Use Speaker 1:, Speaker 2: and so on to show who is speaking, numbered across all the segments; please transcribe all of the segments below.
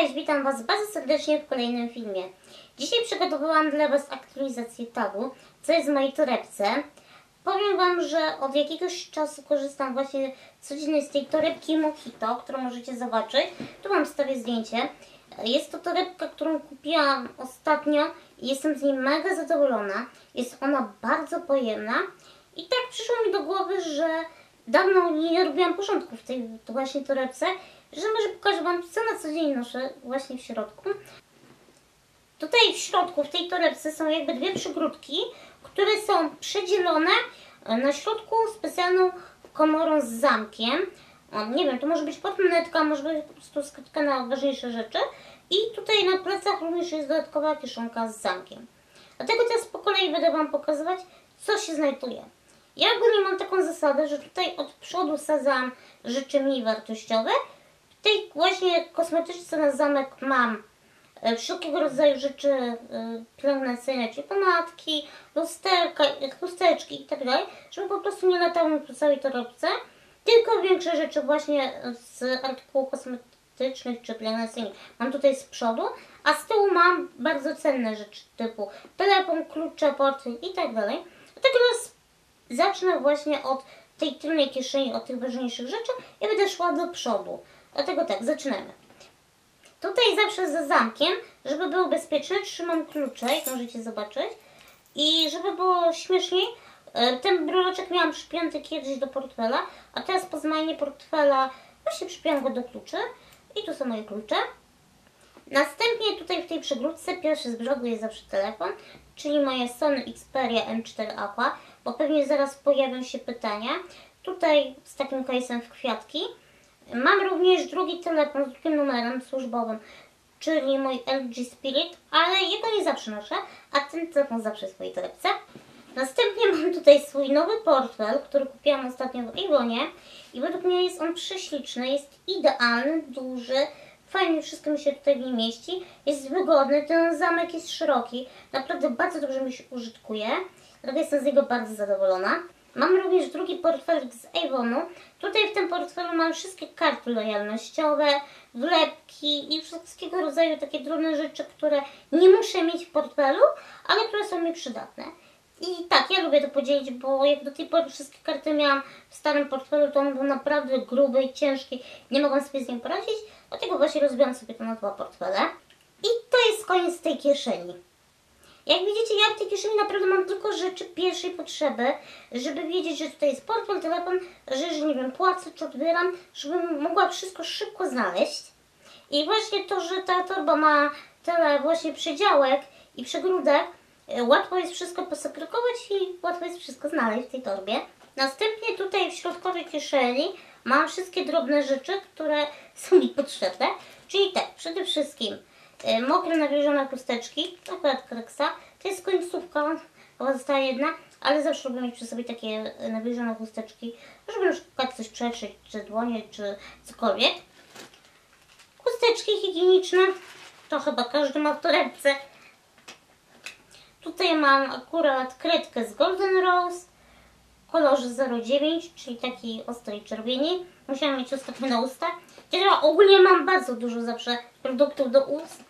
Speaker 1: Cześć, witam Was bardzo serdecznie w kolejnym filmie. Dzisiaj przygotowałam dla Was aktualizację tagu, co jest w mojej torebce. Powiem Wam, że od jakiegoś czasu korzystam właśnie codziennie z tej torebki Mojito, którą możecie zobaczyć. Tu Wam wstawię zdjęcie. Jest to torebka, którą kupiłam ostatnio i jestem z niej mega zadowolona. Jest ona bardzo pojemna i tak przyszło mi do głowy, że dawno nie robiłam porządku w tej właśnie torebce, że może pokażę Wam, co na co dzień noszę właśnie w środku. Tutaj w środku, w tej torebce są jakby dwie przygródki, które są przedzielone na środku specjalną komorą z zamkiem. O, nie wiem, to może być podmonetka, może być po prostu skrytka na ważniejsze rzeczy. I tutaj na plecach również jest dodatkowa kieszonka z zamkiem. Dlatego teraz po kolei będę Wam pokazywać, co się znajduje. Ja ogólnie mam taką zasadę, że tutaj od przodu sadzam rzeczy mniej wartościowe. W tej właśnie kosmetyczce na zamek mam e, wszelkiego rodzaju rzeczy e, pielęgnacyjne, czyli pomadki, lusterka, chusteczki i tak żeby po prostu nie latały mi po całej torebce, tylko większe rzeczy właśnie z artykułów kosmetycznych czy pielęgnacyjnych mam tutaj z przodu, a z tyłu mam bardzo cenne rzeczy typu telefon, klucze, portfel i tak dalej. Dlatego teraz zacznę właśnie od tej tylnej kieszeni, od tych ważniejszych rzeczy i będę szła do przodu. Dlatego tak, zaczynamy. Tutaj zawsze za zamkiem, żeby było bezpieczne, trzymam klucze, jak możecie zobaczyć. I żeby było śmieszniej, e, ten bruloczek miałam przypięty kiedyś do portfela, a teraz po zmianie portfela właśnie przypiąłem go do kluczy. I tu są moje klucze. Następnie tutaj w tej przegródce pierwszy z brzegu jest zawsze telefon, czyli moje Sony Xperia M4 Aqua, bo pewnie zaraz pojawią się pytania. Tutaj z takim case'em w kwiatki. Mam również drugi telefon z drugim numerem służbowym, czyli mój LG Spirit, ale jego nie zawsze noszę, a ten telefon zawsze w swojej torebce. Następnie mam tutaj swój nowy portfel, który kupiłam ostatnio w Iwonie i według mnie jest on prześliczny, jest idealny, duży, fajnie wszystko mi się tutaj w nim mieści, jest wygodny, ten zamek jest szeroki, naprawdę bardzo dobrze mi się użytkuje, dlatego jestem z niego bardzo zadowolona. Mam również drugi portfel z Avonu. Tutaj w tym portfelu mam wszystkie karty lojalnościowe, wlepki i wszystkiego rodzaju takie drobne rzeczy, które nie muszę mieć w portfelu, ale które są mi przydatne. I tak, ja lubię to podzielić, bo jak do tej pory wszystkie karty miałam w starym portfelu, to on był naprawdę gruby i ciężki, nie mogłam sobie z nim poradzić, dlatego właśnie rozbiłam sobie to na dwa portfele. I to jest koniec tej kieszeni. Jak widzicie, ja w tej kieszeni naprawdę mam tylko rzeczy pierwszej potrzeby, żeby wiedzieć, że tutaj jest portfel, telefon, że jeżeli, nie wiem, płacę czy odbieram, żebym mogła wszystko szybko znaleźć. I właśnie to, że ta torba ma tyle właśnie przedziałek i przegródek, e, łatwo jest wszystko posegregować i łatwo jest wszystko znaleźć w tej torbie. Następnie tutaj w środkowej kieszeni mam wszystkie drobne rzeczy, które są mi potrzebne. Czyli tak, przede wszystkim mokre nawilżone chusteczki, akurat Kreksa. To jest końcówka, chyba została jedna, ale zawsze lubię mieć przy sobie takie e, nawilżone chusteczki, żeby na przykład coś przetrzeć, czy dłonie, czy cokolwiek. Chusteczki higieniczne, to chyba każdy ma w torebce. Tutaj mam akurat kredkę z Golden Rose, kolorze 09, czyli takiej ostrej czerwieni. Musiałam mieć ostatnio na usta. Ja ogólnie mam bardzo dużo zawsze produktów do ust.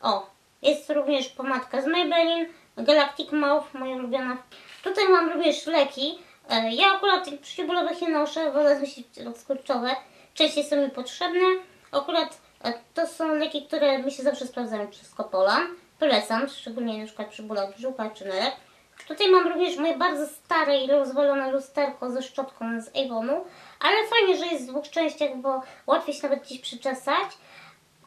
Speaker 1: O, jest również pomadka z Maybelline, Galactic Mouth, moja ulubiona. Tutaj mam również leki. E, ja akurat tych nie noszę, wolę nosić rozkurczowe. Częściej są mi potrzebne. Akurat e, to są leki, które mi się zawsze sprawdzają przez Copolan. Polecam, szczególnie na przykład przy bólach brzucha czy nerek. Tutaj mam również moje bardzo stare i rozwalone lusterko ze szczotką z Avonu, ale fajnie, że jest w dwóch częściach, bo łatwiej się nawet gdzieś przyczesać.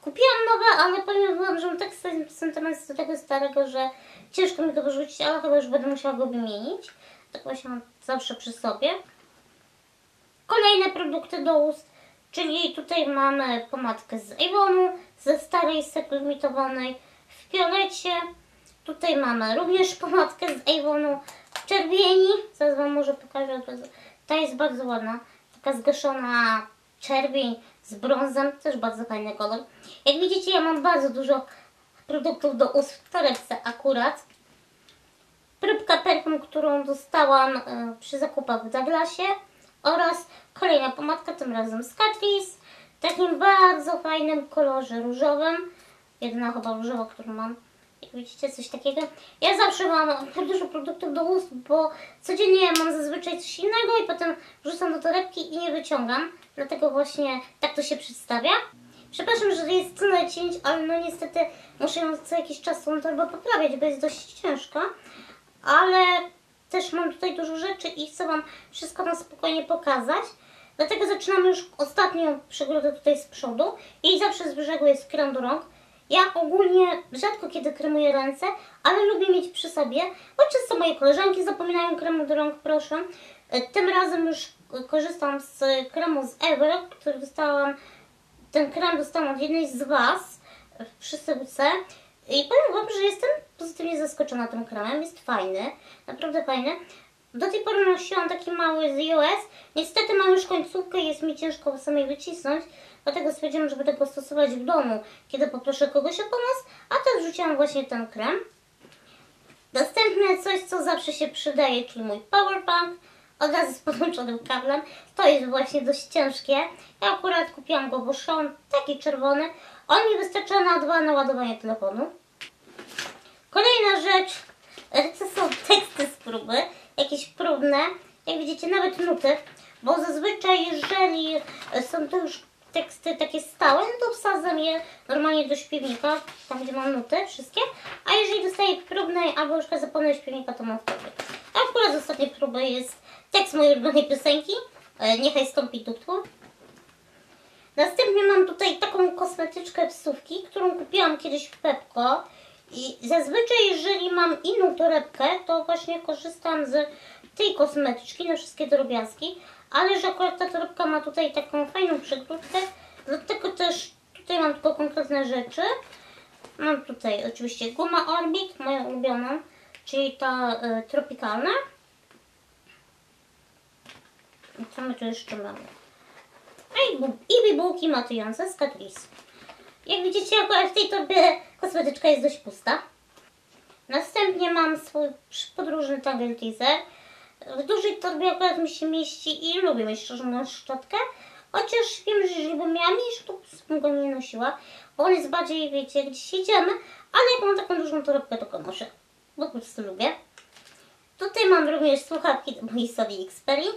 Speaker 1: Kupiłam nowe, ale powiem wam, że mam tak sentyment do tego starego, że ciężko mi go wyrzucić, ale chyba już będę musiała go wymienić. Tak właśnie mam zawsze przy sobie. Kolejne produkty do ust, czyli tutaj mamy pomadkę z Avonu, ze starej sekły limitowanej w fiolecie. Tutaj mamy również pomadkę z Avonu w czerwieni. Zaraz wam może pokażę. Ta jest bardzo ładna. Taka zgaszona czerwień z brązem, też bardzo fajny kolor. Jak widzicie, ja mam bardzo dużo produktów do ust w torebce akurat. Próbka perfum, którą dostałam y, przy zakupach w Douglasie oraz kolejna pomadka, tym razem z Catrice, w takim bardzo fajnym kolorze różowym. Jedyna chyba różowa, którą mam. Jak widzicie, coś takiego. Ja zawsze mam dużo produktów do ust, bo codziennie mam zazwyczaj coś innego i potem wrzucam do torebki i nie wyciągam. Dlatego właśnie tak to się przedstawia. Przepraszam, że jest tyle cięć, ale no niestety muszę ją co jakiś czas tą torbę poprawiać, bo jest dość ciężka. Ale też mam tutaj dużo rzeczy i chcę Wam wszystko na spokojnie pokazać. Dlatego zaczynamy już ostatnią przygodę tutaj z przodu i zawsze z brzegu jest krem do rąk. Ja ogólnie rzadko kiedy kremuję ręce, ale lubię mieć przy sobie, bo często moje koleżanki zapominają kremu do rąk, proszę. E, Tym razem już korzystam z kremu z Ever, który dostałam, ten krem dostałam od jednej z Was w przesyłce. I powiem Wam, że jestem pozytywnie zaskoczona tym kremem, jest fajny, naprawdę fajny. Do tej pory nosiłam taki mały z US. Niestety mam już końcówkę i jest mi ciężko samej wycisnąć. Dlatego stwierdziłam, żeby tego stosować w domu, kiedy poproszę kogoś o pomoc. A teraz wrzuciłam właśnie ten krem. Następne coś, co zawsze się przydaje, czyli mój powerbank. Od razu z podłączonym kablem. To jest właśnie dość ciężkie. Ja akurat kupiłam go, bo szon taki czerwony. On mi wystarcza na dwa naładowanie telefonu. Kolejna rzecz, e, to są teksty z próby, jakieś próbne, jak widzicie nawet nuty, bo zazwyczaj jeżeli są to już teksty takie stałe, no to wsadzam je normalnie do śpiewnika, tam gdzie mam nuty wszystkie, a jeżeli dostaję próbnej albo już zapomnę śpiewnika, to mam wtedy. A akurat z ostatniej próby jest tekst mojej ulubionej piosenki, e, Niechaj stąpi tutło. Następnie mam tutaj taką kosmetyczkę psówki, którą kupiłam kiedyś w Pepko. I zazwyczaj, jeżeli mam inną torebkę, to właśnie korzystam z tej kosmetyczki na wszystkie drobiazgi. Ale że akurat ta torebka ma tutaj taką fajną przykrótkę, dlatego też tutaj mam tylko konkretne rzeczy. Mam tutaj oczywiście guma Orbit, moją ulubioną, czyli ta y, tropikalna. Co my tu jeszcze mamy? I, bu- i bibułki matujące z Catrice. Jak widzicie, akurat w tej torbie kosmetyczka jest dość pusta. Następnie mam swój podróżny tangle teaser. W dużej torbie akurat mi się mieści i lubię mieć szczerze mówiąc szczotkę. Chociaż wiem, że jeżeli bym miała mniejszy, to bym go nie nosiła. Bo on jest bardziej, wiecie, gdzieś jedziemy. Ale jak mam taką dużą torebkę, to go noszę. Bo po prostu lubię. Tutaj mam również słuchawki do mojej Sony Xperia.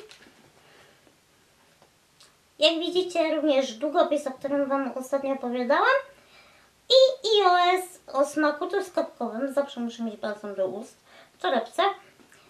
Speaker 1: Jak widzicie, również długopis, o którym Wam ostatnio opowiadałam. I iOS o smaku truskawkowym. Zawsze muszę mieć balsam do ust w torebce.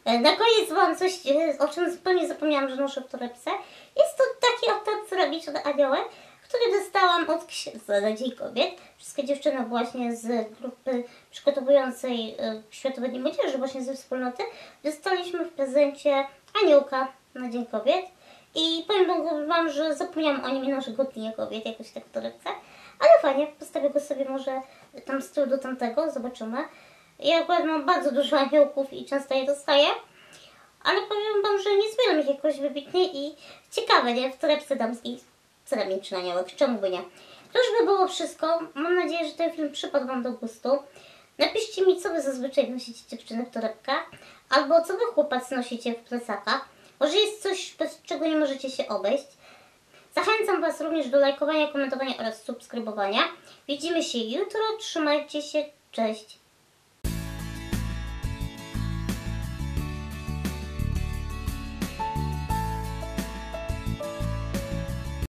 Speaker 1: E, Na koniec Wam coś, e, o czym zupełnie zapomniałam, że noszę w torebce. Jest to taki oto ceramyczny aniołek, który dostałam od księdza na Dzień Kobiet. Wszystkie dziewczyny właśnie z grupy przygotowującej e, Światowe Dni Młodzieży, właśnie ze wspólnoty, dostaliśmy w prezencie aniołka na Dzień Kobiet. I powiem Wam, że zapomniałam o nim i noszę go Dnia Kobiet, jakoś tak w torebce. Ale fajnie, postawię go sobie może tam z tyłu do tamtego, zobaczymy. Ja akurat mam bardzo dużo aniołków i często je dostaję. Ale powiem Wam, że nie zbieram ich jakoś wybitnie i ciekawe, nie? W torebce damskiej ceramiczny aniołek, czemu by nie? To już by było wszystko. Mam nadzieję, że ten film przypadł Wam do gustu. Napiszcie mi, co Wy zazwyczaj nosicie dziewczyny w torebkach, albo co Wy chłopacy nosicie w plecakach. Może jest coś, bez czego nie możecie się obejść. Zachęcam Was również do lajkowania, komentowania oraz subskrybowania. Widzimy się jutro. Trzymajcie się. Cześć.